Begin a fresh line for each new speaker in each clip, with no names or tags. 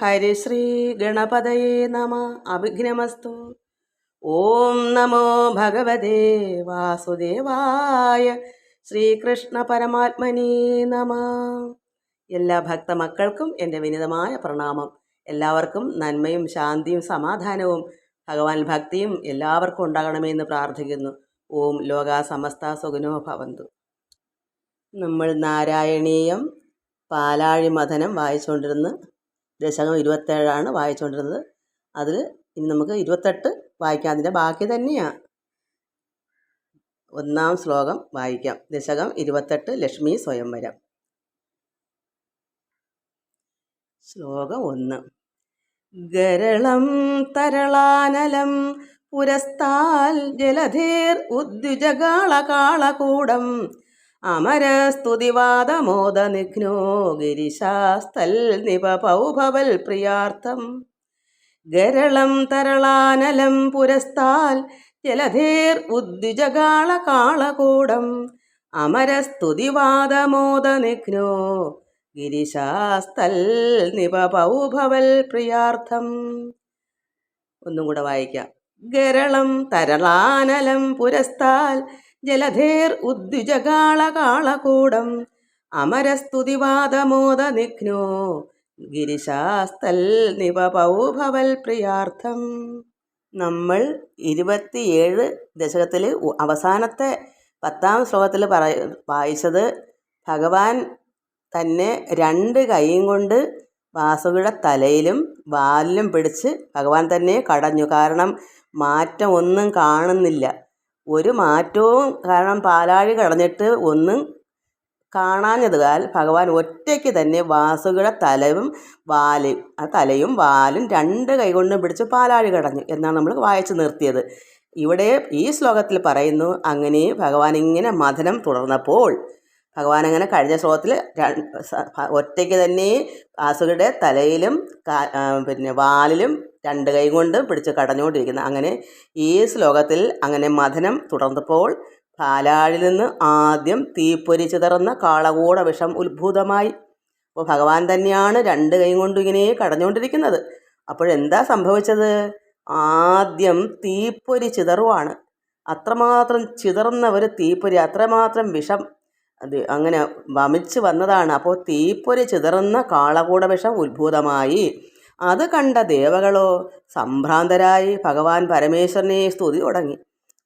ഹരിശ്രീ ഗണപതയേ നമ. അഭിഘ്നമസ്തു. ഓം നമോ ഭഗവതേ വാസുദേവായ ശ്രീകൃഷ്ണ പരമാത്മനേ നമ. എല്ലാ ഭക്തമക്കൾക്കും എന്റെ വിനിതമായ പ്രണാമം. എല്ലാവർക്കും നന്മയും ശാന്തിയും സമാധാനവും ഭഗവാൻ ഭക്തിയും എല്ലാവർക്കും ഉണ്ടാകണമെന്ന് പ്രാർത്ഥിക്കുന്നു. ഓം ലോകാ സമസ്ത സുഖനോ ഭവന്തു. നമ്മൾ നാരായണീയം പാലാഴി മഥനം വായിച്ചുകൊണ്ടിരുന്ന് ദശകം ഇരുപത്തേഴാണ് വായിച്ചുകൊണ്ടിരുന്നത് അതിൽ ഇനി നമുക്ക് ഇരുപത്തെട്ട് വായിക്കാം. അതിന്റെ ബാക്കി തന്നെയാണ് ഒന്നാം ശ്ലോകം വായിക്കാം. ദശകം ഇരുപത്തെട്ട് ലക്ഷ്മി സ്വയംവരം. ശ്ലോകം ഒന്ന്. ഗരളം തരളാനലം പുരസ്താൽ ജലധീർ ഉദ്യുജകാളകാളകൂടം അമരസ്തുതിവാദമോദനിഘ്നോ ഗിരിശാസ്തൽ നിപൗഭവൽ പ്രിയാർത്ഥം. ഗരളം തരളാനലം പുരസ്താൽ ജലധേർ അമരസ്തുതിവാദമോദ അമരസ്തുതിവാദമോദനിഘ്നോ ഗിരിശാസ്തൽ നിപൗഭവൽ പ്രിയാർത്ഥം. ഒന്നും കൂടെ വായിക്കാം. ഗരളം തരളാനലം പുരസ്താൽ ജലധേർ ഉദ്യുജകാളകാളകൂടം അമരസ്തുതിവാദമോദ നിഘ്നോ ഗിരിശാസ്തൽ നിപപൗഭവൽ പ്രിയാർത്ഥം നമ്മൾ ഇരുപത്തിയേഴ് ദശകത്തിൽ അവസാനത്തെ പത്താം ശ്ലോകത്തിൽ പറ വായിച്ചത് ഭഗവാൻ തന്നെ രണ്ട് കൈയും കൊണ്ട് വാസുകിയുടെ തലയിലും വാലിലും പിടിച്ച് ഭഗവാൻ തന്നെ കടഞ്ഞു. കാരണം മാറ്റം ഒന്നും കാണുന്നില്ല. ഒരു മാറ്റവും കാരണം പാലാഴി കടഞ്ഞിട്ട് ഒന്നും കാണാഞ്ഞതുകാൽ ഭഗവാൻ ഒറ്റയ്ക്ക് തന്നെ വാസുകയുടെ തലയും വാലും ആ തലയും വാലും രണ്ട് കൈകൊണ്ടും പിടിച്ച് പാലാഴി കടഞ്ഞു എന്നാണ് നമ്മൾ വായിച്ചു നിർത്തിയത്. ഇവിടെ ഈ ശ്ലോകത്തിൽ പറയുന്നു അങ്ങനെ ഭഗവാൻ ഇങ്ങനെ മഥനം തുടർന്നപ്പോൾ ഭഗവാൻ അങ്ങനെ കഴിഞ്ഞ ശ്ലോകത്തിൽ ഒറ്റയ്ക്ക് തന്നെ വാസുകിയുടെ തലയിലും പിന്നെ വാലിലും രണ്ട് കൈ കൊണ്ട് പിടിച്ച് കടഞ്ഞുകൊണ്ടിരിക്കുന്നു. അങ്ങനെ ഈ ശ്ലോകത്തിൽ അങ്ങനെ മഥനം തുടർന്നപ്പോൾ പാലാഴിൽ നിന്ന് ആദ്യം തീപ്പൊരി ചിതറുന്ന കാളകൂട വിഷം ഉത്ഭൂതമായി. അപ്പോൾ ഭഗവാൻ തന്നെയാണ് രണ്ട് കൈ കൊണ്ട് ഇങ്ങനെ കടഞ്ഞുകൊണ്ടിരിക്കുന്നത്. അപ്പോഴെന്താ സംഭവിച്ചത്? ആദ്യം തീപ്പൊരി ചിതറുവാണ്. അത്രമാത്രം ചിതറുന്ന ഒരു തീപ്പൊരി അത്രമാത്രം വിഷം അത് അങ്ങനെ വമിച്ച് വന്നതാണ്. അപ്പോൾ തീപ്പൊരി ചിതറുന്ന കാളകൂടവിഷം ഉത്ഭൂതമായി. അത് കണ്ട ദേവകളോ സംഭ്രാന്തരായി ഭഗവാൻ പരമേശ്വരനെ സ്തുതി തുടങ്ങി.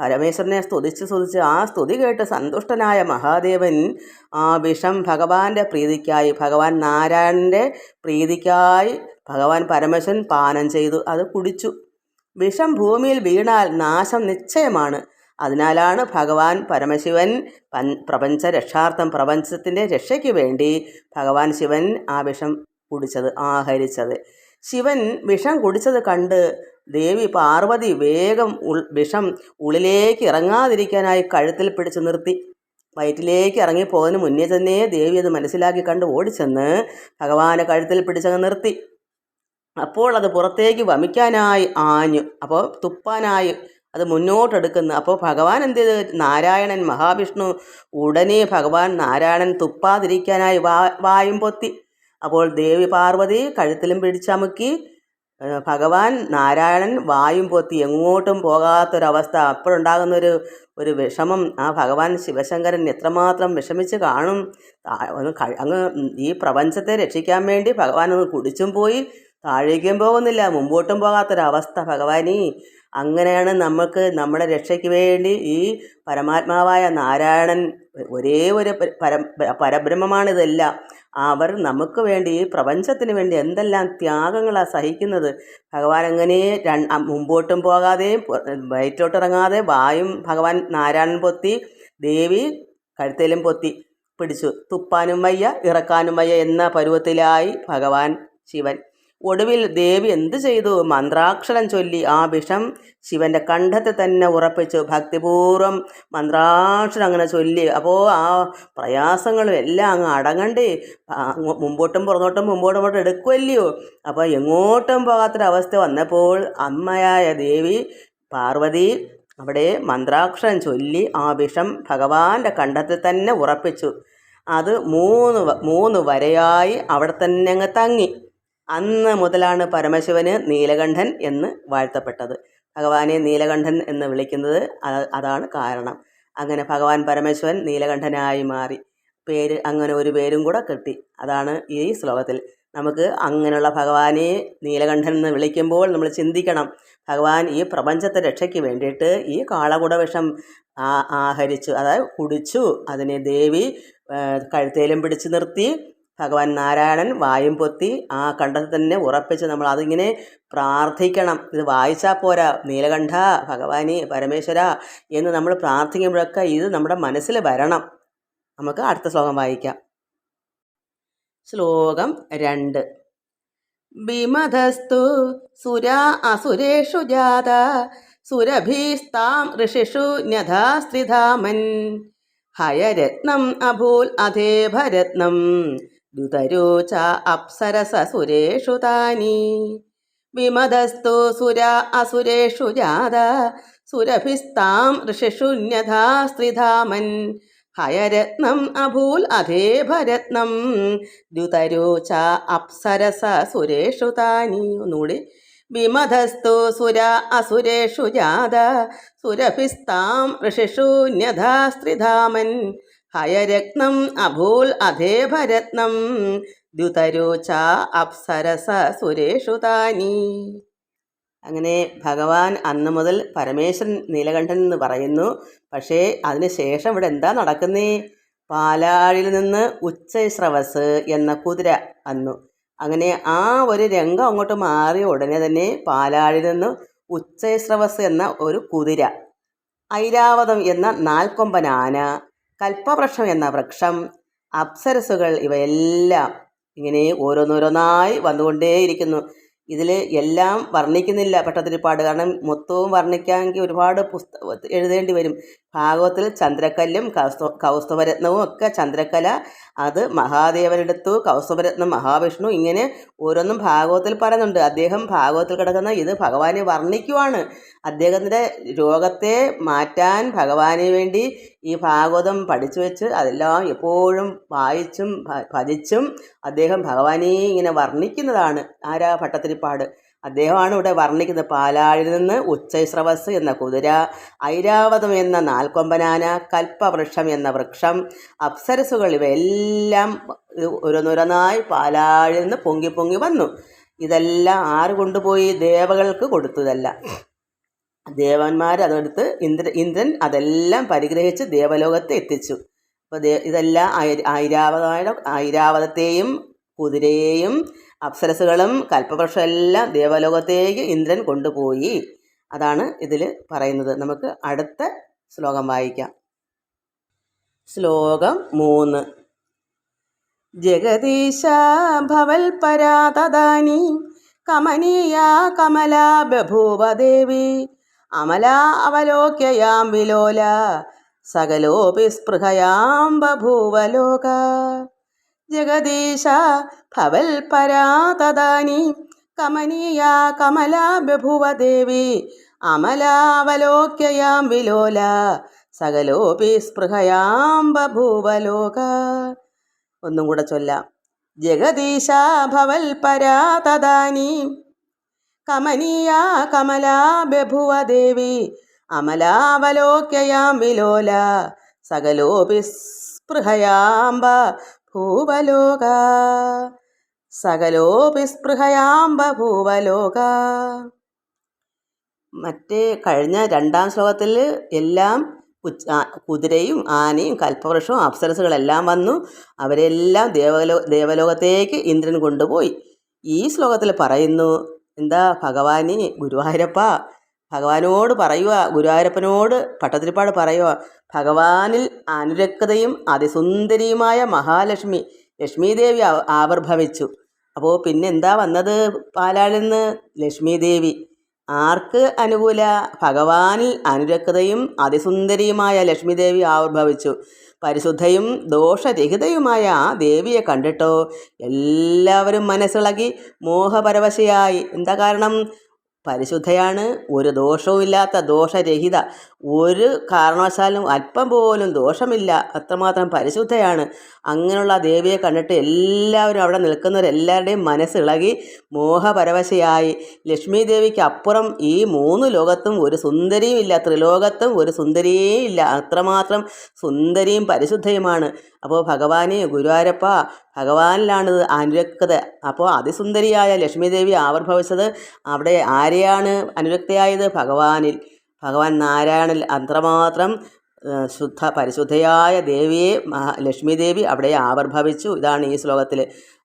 പരമേശ്വരനെ സ്തുതിച്ച് സ്തുതിച്ച് ആ സ്തുതി കേട്ട് സന്തുഷ്ടനായ മഹാദേവൻ ആ വിഷം ഭഗവാന്റെ പ്രീതിക്കായി ഭഗവാൻ നാരായണന്റെ പ്രീതിക്കായി ഭഗവാൻ പരമേശ്വരൻ പാനം ചെയ്തു. അത് കുടിച്ചു. വിഷം ഭൂമിയിൽ വീണാൽ നാശം നിശ്ചയമാണ്. അതിനാലാണ് ഭഗവാൻ പരമശിവൻ പൻ പ്രപഞ്ച രക്ഷാർത്ഥം പ്രപഞ്ചത്തിന്റെ രക്ഷയ്ക്ക് വേണ്ടി ഭഗവാൻ ശിവൻ ആ വിഷം കുടിച്ചത് ആഹരിച്ചത്. ശിവൻ വിഷം കുടിച്ചത് കണ്ട് ദേവി പാർവതി വേഗം ഉൾ വിഷം ഉള്ളിലേക്ക് ഇറങ്ങാതിരിക്കാനായി കഴുത്തിൽ പിടിച്ചു നിർത്തി. വയറ്റിലേക്ക് ഇറങ്ങിപ്പോകുന്നതിന് മുന്നേ തന്നെ ദേവി അത് മനസ്സിലാക്കി കണ്ട് ഓടിച്ചെന്ന് ഭഗവാനെ കഴുത്തിൽ പിടിച്ചങ്ങ് നിർത്തി. അപ്പോൾ അത് പുറത്തേക്ക് വമിക്കാനായി ആഞ്ഞു. അപ്പോൾ തുപ്പാനായി അത് മുന്നോട്ടെടുക്കുന്നു. അപ്പോൾ ഭഗവാൻ എന്ത് ചെയ്ത്? നാരായണൻ മഹാവിഷ്ണു ഉടനെ ഭഗവാൻ നാരായണൻ തുപ്പാതിരിക്കാനായി വാ വായും പൊത്തി. അപ്പോൾ ദേവി പാർവതി കഴുത്തിലും പിടിച്ചമുക്കി ഭഗവാൻ നാരായണൻ വായും പൊത്തി. എങ്ങോട്ടും പോകാത്തൊരവസ്ഥ. അപ്പോഴുണ്ടാകുന്നൊരു ഒരു വിഷമം. ആ ഭഗവാൻ ശിവശങ്കരൻ എത്രമാത്രം വിഷമിച്ച് കാണും. ഒന്ന് അങ്ങ് ഈ പ്രപഞ്ചത്തെ രക്ഷിക്കാൻ വേണ്ടി ഭഗവാൻ ഒന്ന് കുടിച്ചും പോയി താഴേക്കും പോകുന്നില്ല. മുമ്പോട്ടും പോകാത്തൊരവസ്ഥ ഭഗവാനീ. അങ്ങനെയാണ് നമുക്ക് നമ്മുടെ രക്ഷയ്ക്ക് വേണ്ടി ഈ പരമാത്മാവായ നാരായണൻ ഒരേ ഒരു പര പരബ്രഹ്മമാണിതെല്ലാം അവർ നമുക്ക് വേണ്ടി ഈ പ്രപഞ്ചത്തിന് വേണ്ടി എന്തെല്ലാം ത്യാഗങ്ങളാണ് സഹിക്കുന്നത്. ഭഗവാൻ അങ്ങനെ മുമ്പോട്ടും പോകാതെയും വയറ്റോട്ടിറങ്ങാതെ വായും ഭഗവാൻ നാരായണൻ പൊത്തി ദേവി കഴുത്തേലും പൊത്തി പിടിച്ചു. തുപ്പാനും വയ്യ ഇറക്കാനും വയ്യ എന്ന പരുവത്തിലായി ഭഗവാൻ ശിവൻ. ഒടുവിൽ ദേവി എന്തു ചെയ്തു? മന്ത്രാക്ഷരം ചൊല്ലി ആ വിഷം ശിവന്റെ കണ്ഠത്തെ തന്നെ ഉറപ്പിച്ചു. ഭക്തിപൂർവം മന്ത്രാക്ഷരം അങ്ങനെ ചൊല്ലി. അപ്പോൾ ആ പ്രയാസങ്ങളും എല്ലാം അങ്ങ് അടങ്ങണ്ടേ. മുമ്പോട്ടും പുറന്നോട്ടും മുമ്പോട്ടും മുമ്പോട്ടും എടുക്കുമല്ലയോ അപ്പോൾ എങ്ങോട്ടും പോകാത്തൊരവസ്ഥ വന്നപ്പോൾ അമ്മയായ ദേവി പാർവതി അവിടെ മന്ത്രാക്ഷരം ചൊല്ലി ആ വിഷം ഭഗവാന്റെ കണ്ഠത്തിൽ തന്നെ ഉറപ്പിച്ചു. അത് മൂന്ന് മൂന്ന് വരയായി അവിടെ തന്നെ അങ്ങ് തങ്ങി. അന്ന് മുതലാണ് പരമശിവന് നീലകണ്ഠൻ എന്ന് വാഴ്ത്തപ്പെട്ടത്. ഭഗവാനെ നീലകണ്ഠൻ എന്ന് വിളിക്കുന്നത് അതാണ് കാരണം. അങ്ങനെ ഭഗവാൻ പരമേശ്വരൻ നീലകണ്ഠനായി മാറി. പേര് അങ്ങനെ ഒരു പേരും കൂടെ കിട്ടി. അതാണ് ഈ ശ്ലോകത്തിൽ. നമുക്ക് അങ്ങനെയുള്ള ഭഗവാനെ നീലകണ്ഠൻ എന്ന് വിളിക്കുമ്പോൾ നമ്മൾ ചിന്തിക്കണം. ഭഗവാൻ ഈ പ്രപഞ്ചത്തെ രക്ഷയ്ക്ക് വേണ്ടിയിട്ട് ഈ കാളകുട വിഷം ആഹരിച്ചു അതായത് കുടിച്ചു അതിനെ ദേവി കഴുത്തേലും പിടിച്ചു നിർത്തി ഭഗവാൻ നാരായണൻ വായും പൊത്തി ആ കണ്ടത്തിൽ തന്നെ ഉറപ്പിച്ച് നമ്മൾ അതിങ്ങനെ പ്രാർത്ഥിക്കണം. ഇത് വായിച്ചാൽ പോരാ. നീലകണ്ഠ ഭഗവാനെ പരമേശ്വര എന്ന് നമ്മൾ പ്രാർത്ഥിക്കുമ്പോഴൊക്കെ ഇത് നമ്മുടെ മനസ്സിൽ വരണം. നമുക്ക് അടുത്ത ശ്ലോകം വായിക്കാം. ശ്ലോകം രണ്ട്. വിമതസ്തു സുരാ അസുരേഷു ജാത സുരഭീസ്താം ഋഷിഷു ന്യഥാസ്ത്രിധാമൻ. ഹയരത്നം അഭൂൽ അധേഭരത്നം. ദുതരോച അപ്സരസ സുരേഷു താനി. വിമതസ്തു സുര അസുരേഷു ജാത. സുരഭിസ്താം ഋഷിഷുന്യഥാ സ്ത്രിധാമൻ. ഹയരത്നം അഭൂൽ അധേ ഭരത്നം ദ്യുതരോ ച അപ്സരസ സുരേഷു താനി. ഒന്നുകൂടി. വിമതസ്തു സുര അസുരേഷു ജാത. സുരഭിസ്താം ഋഷിഷുന്യഥാ ന്യഥാസ്ത്രിധാമൻ ഹയരത്നം അഭൂൽ അധേഭരത്നം. ദ്യുതരോച അപ്സരസ സുരേഷു താനി. അങ്ങനെ ഭഗവാൻ അന്ന് മുതൽ പരമേശ്വരൻ നീലകണ്ഠൻ എന്ന് പറയുന്നു. പക്ഷേ അതിന് ശേഷം ഇവിടെ എന്താ നടക്കുന്നേ? പാലാഴിൽ നിന്ന് ഉച്ചശ്രവസ് എന്ന കുതിര വന്നു. അങ്ങനെ ആ ഒരു രംഗം അങ്ങോട്ട് മാറിയ ഉടനെ തന്നെ പാലാഴിൽ നിന്ന് ഉച്ചശ്രവസ് എന്ന ഒരു കുതിര. ഐരാവതം എന്ന നാൽക്കൊമ്പൻ ആന കൽപ്പവൃക്ഷം എന്ന വൃക്ഷം അപ്സരസുകൾ ഇവയെല്ലാം ഇങ്ങനെ ഓരോന്നോരോന്നായി വന്നുകൊണ്ടേയിരിക്കുന്നു. ഇതിൽ എല്ലാം വർണിക്കുന്നില്ല ഭട്ടതിരിപ്പാട് കാരണം മൊത്തവും വർണിക്കാമെങ്കിൽ ഒരുപാട് പുസ്ത എഴുതേണ്ടി വരും. ഭാഗവത്തിൽ ചന്ദ്രക്കല്ലും കൗസ്തു കൗസ്തുഭരത്നവും ഒക്കെ ചന്ദ്രക്കല അത് മഹാദേവനെടുത്തു കൗസ്തുഭരത്നം മഹാവിഷ്ണു ഇങ്ങനെ ഓരോന്നും ഭാഗവത്തിൽ പറയുന്നുണ്ട്. അദ്ദേഹം ഭാഗവത്തിൽ കിടക്കുന്ന ഇത് ഭഗവാനെ വർണിക്കുവാണ്. അദ്ദേഹത്തിന്റെ രോഗത്തെ മാറ്റാൻ ഭഗവാന് വേണ്ടി ഈ ഭാഗവതം പഠിച്ചു വെച്ച് അതെല്ലാം എപ്പോഴും വായിച്ചും പതിച്ചും അദ്ദേഹം ഭഗവാനെ ഇങ്ങനെ വർണിക്കുന്നതാണ്. ആരാ ഭട്ടത്തിരിപ്പാട് അദ്ദേഹമാണ് ഇവിടെ വർണിക്കുന്നത്. പാലാഴിൽ നിന്ന് ഉച്ചശ്രവസ് എന്ന കുതിര ഐരാവതം എന്ന നാൽക്കൊമ്പനാന കൽപ്പവൃക്ഷം എന്ന വൃക്ഷം അപ്സരസുകൾ ഇവയെല്ലാം ഓരോന്നോരോന്നായി പാലാഴിൽ നിന്ന് പൊങ്ങി പൊങ്ങി വന്നു. ഇതെല്ലാം ആര് കൊണ്ടുപോയി? ദേവകൾക്ക് കൊടുത്തതല്ല. ദേവന്മാർ അതെടുത്ത് ഇന്ദ്ര ഇന്ദ്രൻ അതെല്ലാം പരിഗ്രഹിച്ച് ദേവലോകത്ത് എത്തിച്ചു. അപ്പോൾ ഇതെല്ലാം ഐരാവതമായ ഐരാവതത്തെയും കുതിരയെയും അപ്സരസുകളും കൽപ്പവൃക്ഷം എല്ലാം ദേവലോകത്തേക്ക് ഇന്ദ്രൻ കൊണ്ടുപോയി. അതാണ് ഇതിൽ പറയുന്നത്. നമുക്ക് അടുത്ത ശ്ലോകം വായിക്കാം. ശ്ലോകം മൂന്ന്. ജഗദീശ ഭവൽ പരാതദാനി കമനീയ കമല ബഭൂവദേവി അമല അവലോക്യയാം വിലോല സകലോപി സ്പൃഹയാം ബഭൂവ ലോക ജഗദീശ ഭവൽ പരാ തദാനി കമലാ ബഭൂവ ദേവി അമലാവലോക്യയാം വിലോല സകലോപി സ്പൃഹയാം ബഭൂവലോക. ഒന്നും കൂടെ ചൊല്ലാം. ജഗദീശ ഭവൽ പരാ തദാനി കമലാ ബഭുവ ദേവി അമലാവലോക്യയാം വിലോല സകലോപി സ്പൃഹയാംബ ഭൂവലോക. സകലോപി സ്പൃഹയാംബ ഭൂവലോക. മറ്റേ കഴിഞ്ഞ രണ്ടാം ശ്ലോകത്തിൽ എല്ലാം കുതിരയും ആനയും കൽപ്പവൃക്ഷവും അപ്സരസുകളെല്ലാം വന്നു. അവരെല്ലാം ദേവലോ ദേവലോകത്തേക്ക് ഇന്ദ്രൻ കൊണ്ടുപോയി. ഈ ശ്ലോകത്തിൽ പറയുന്നു എന്താ ഭഗവാനെ ഗുരുവായൂരപ്പ ഭഗവാനോട് പറയുക ഗുരുവായൂരപ്പനോട് പട്ടത്തിരിപ്പാട് പറയുക ഭഗവാനിൽ അനുരക്തയും അതിസുന്ദരിയുമായ മഹാലക്ഷ്മി ലക്ഷ്മീദേവി ആവിർഭവിച്ചു. അപ്പോൾ പിന്നെ എന്താ വന്നത് പാലാളിൽ നിന്ന്? ലക്ഷ്മീദേവി. ആർക്ക് അനുകൂല? ഭഗവാനിൽ അനുരക്തയും അതിസുന്ദരിയുമായ ലക്ഷ്മിദേവി ആവിർഭവിച്ചു. പരിശുദ്ധയും ദോഷരഹിതയുമായ ആ ദേവിയെ കണ്ടിട്ടോ? എല്ലാവരും മനസ്സിളകി മോഹപരവശയായി. എന്താ കാരണം? പരിശുദ്ധയാണ് ഒരു ദോഷവുമില്ലാത്ത ദോഷരഹിത. ഒരു കാരണവശാലും അല്പം പോലും ദോഷമില്ല അത്രമാത്രം പരിശുദ്ധയാണ്. അങ്ങനെയുള്ള ദേവിയെ കണ്ടിട്ട് എല്ലാവരും അവിടെ നിൽക്കുന്നവരെല്ലാവരുടെയും മനസ്സിളകി മോഹപരവശയായി. ലക്ഷ്മി ദേവിക്ക് അപ്പുറം ഈ മൂന്ന് ലോകത്തും ഒരു സുന്ദരിയും ഇല്ല ത്രിലോകത്തും ഒരു സുന്ദരിയേ ഇല്ല. അത്രമാത്രം സുന്ദരിയും പരിശുദ്ധയുമാണ്. അപ്പോൾ ഭഗവാനെ ഗുരുവായൂരപ്പ ഭഗവാനിലാണ് അനുരക്തത. അപ്പോൾ അതിസുന്ദരിയായ ലക്ഷ്മിദേവി ആവിർഭവിച്ചത് അവിടെ ആരെയാണ് അനുരക്തയായത്? ഭഗവാനിൽ. ഭഗവാൻ നാരായണിൽ അത്രമാത്രം ശുദ്ധ പരിശുദ്ധയായ ദേവിയെ ലക്ഷ്മി ദേവി അവിടെ ആവിർഭവിച്ചു. ഇതാണ് ഈ ശ്ലോകത്തിൽ.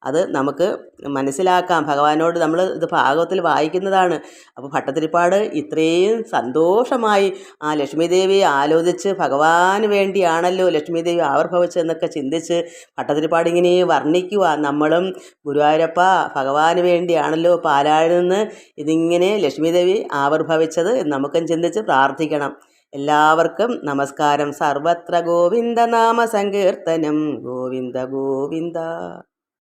അത് നമുക്ക് മനസ്സിലാക്കാം. ഭഗവാനോട് നമ്മൾ ഇത് ഭാഗവത്തിൽ വായിക്കുന്നതാണ്. അപ്പോൾ ഭട്ടതിരിപ്പാട് ഇത്രയും സന്തോഷമായി ആ ലക്ഷ്മി ദേവിയെ ആലോചിച്ച് ഭഗവാന് വേണ്ടിയാണല്ലോ ലക്ഷ്മി ദേവി ആവിർഭവിച്ചതെന്നൊക്കെ ചിന്തിച്ച് ഭട്ടതിരിപ്പാട് ഇങ്ങനെ വർണിക്കുക. നമ്മളും ഗുരുവായൂരപ്പ ഭഗവാന് വേണ്ടിയാണല്ലോ പാലാഴിൽ നിന്ന് ഇതിങ്ങനെ ലക്ഷ്മി ദേവി ആവിർഭവിച്ചത് നമുക്കും ചിന്തിച്ച് പ്രാർത്ഥിക്കണം. എല്ലാവർക്കും നമസ്കാരം. സർവത്ര ഗോവിന്ദ നാമ സങ്കീർത്തനം. ഗോവിന്ദ ഗോവിന്ദ.